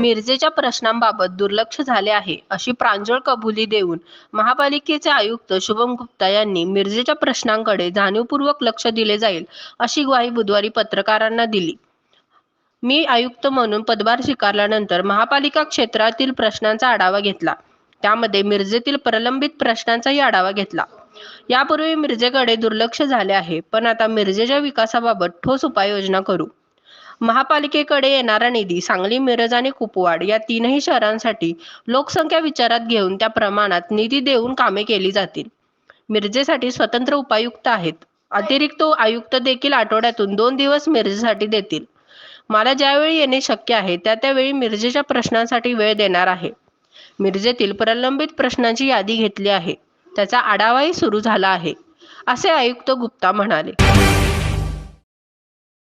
मिरजेच्या प्रश्नांबाबत दुर्लक्ष झाले आहे अशी प्रांजळ कबुली देऊन महापालिकेचे आयुक्त शुभम गुप्ता यांनी मिरजेच्या प्रश्नांकडे जाणीवपूर्वक लक्ष दिले जाईल अशी ग्वाही बुधवारी पत्रकारांना दिली. मी आयुक्त म्हणून पदभार स्वीकारल्यानंतर महापालिका क्षेत्रातील प्रश्नांचा आढावा घेतला. त्यामध्ये मिरजेतील प्रलंबित प्रश्नांचाही आढावा घेतला. यापूर्वी मिरजेकडे दुर्लक्ष झाले आहे पण आता मिरजेच्या विकासाबाबत ठोस उपाययोजना करू. महापालिकेकडे येणारा निधी सांगली मिरज आणि कुपवाड या तीनही शहरांसाठी लोकसंख्या विचारात घेऊन त्या प्रमाणात निधी देऊन कामे केली जातील. मिरजेसाठी स्वतंत्र उपायुक्त आहेत. अतिरिक्त आयुक्त देखील आठवड्यातून दोन दिवस मिरजेसाठी देतील. मला ज्यावेळी येणे शक्य आहे त्या त्यावेळी मिरजेच्या प्रश्नांसाठी वेळ देणार आहे. मिरजेतील प्रलंबित प्रश्नांची यादी घेतली आहे. त्याचा आढावाही सुरू झाला आहे असे आयुक्त गुप्ता म्हणाले.